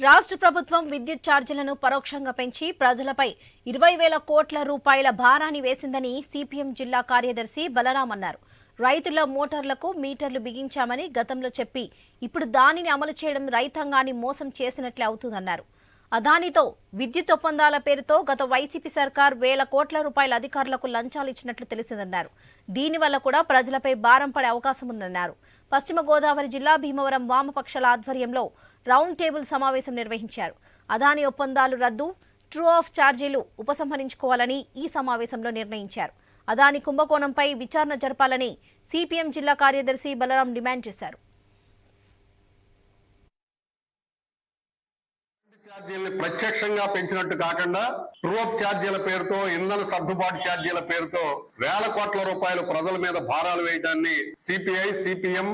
రాష్ట్ర ప్రభుత్వం విద్యుత్ ఛార్జీలను పరోక్షంగా పెంచి ప్రజలపై ఇరవై వేల కోట్ల రూపాయల భారాన్ని వేసిందని సిపిఎం జిల్లా కార్యదర్శి బలరాం అన్నారు. రైతుల మోటార్లకు మీటర్లు బిగించామని గతంలో చెప్పి ఇప్పుడు దానిని అమలు చేయడం రైతాంగాన్ని మోసం చేసినట్లే అవుతుందన్నారు. అదానితో విద్యుత్ ఒప్పందాల పేరుతో గత వైసీపీ సర్కార్ వేల కోట్ల రూపాయల అధికారులకు లంచాలు ఇచ్చినట్లు తెలిసిందన్నారు. దీనివల్ల కూడా ప్రజలపై భారం పడే అవకాశం ఉందన్నారు. పశ్చిమ గోదావరి జిల్లా భీమవరం వామపక్షాల ఆధ్వర్యంలో రౌండ్ టేబుల్ సమావేశం నిర్వహించారు. అదాని ఒప్పందాలు రద్దు ట్రూ ఆఫ్ ఛార్జీలు ఉపసంహరించుకోవాలని ఈ సమావేశంలో నిర్ణయించారు. అదాని కుంభకోణంపై విచారణ జరపాలని సిపిఎం జిల్లా కార్యదర్శి బలరాం డిమాండ్ చేశారు. ఛార్జీల్ని ప్రత్యక్షంగా పెంచినట్టు కాకుండా ట్రోప్ ఛార్జీల పేరుతో ఇంధన సర్దుబాటు ఛార్జీల పేరుతో వేల కోట్ల రూపాయలు ప్రజల మీద భారాలు వేయడాన్ని CPI CPM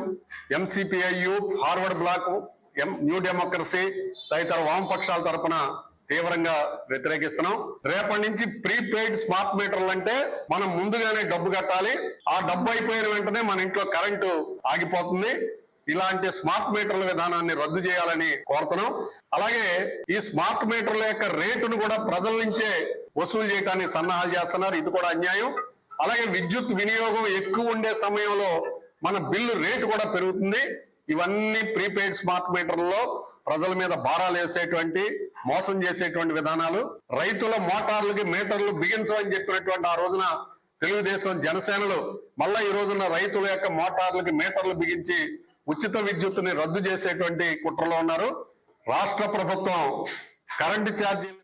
MCPIU forward bloc M new democracy తదితర వామపక్షాల తరపున తీవ్రంగా వ్యతిరేకిస్తున్నాం. రేపటి నుంచి ప్రీపెయిడ్ స్మార్ట్ మీటర్లు అంటే మనం ముందుగానే డబ్బు కట్టాలి. ఆ డబ్బు అయిపోయిన వెంటనే మన ఇంట్లో కరెంటు ఆగిపోతుంది. ఇలాంటి స్మార్ట్ మీటర్ల విధానాన్ని రద్దు చేయాలని కోరుతున్నాం. అలాగే ఈ స్మార్ట్ మీటర్ల యొక్క రేటును కూడా ప్రజల నుంచే వసూలు చేయడానికి సన్నాహాలు చేస్తున్నారు. ఇది కూడా అన్యాయం. అలాగే విద్యుత్ వినియోగం ఎక్కువ ఉండే సమయంలో మన బిల్లు రేటు కూడా పెరుగుతుంది. ఇవన్నీ ప్రీపెయిడ్ స్మార్ట్ మీటర్లలో ప్రజల మీద భారాలు వేసేటువంటి మోసం చేసేటువంటి విధానాలు. రైతుల మోటార్లకి మీటర్లు బిగించమని చెప్పినటువంటి ఆ రోజున తెలుగుదేశం జనసేనలు మళ్ళా ఈ రోజున రైతుల యొక్క మోటార్లకి మీటర్లు బిగించి ఉచిత విద్యుత్తుని రద్దు చేసేటువంటి కుట్రలో ఉన్నారు. రాష్ట్ర ప్రభుత్వం కరెంటు ఛార్జీలు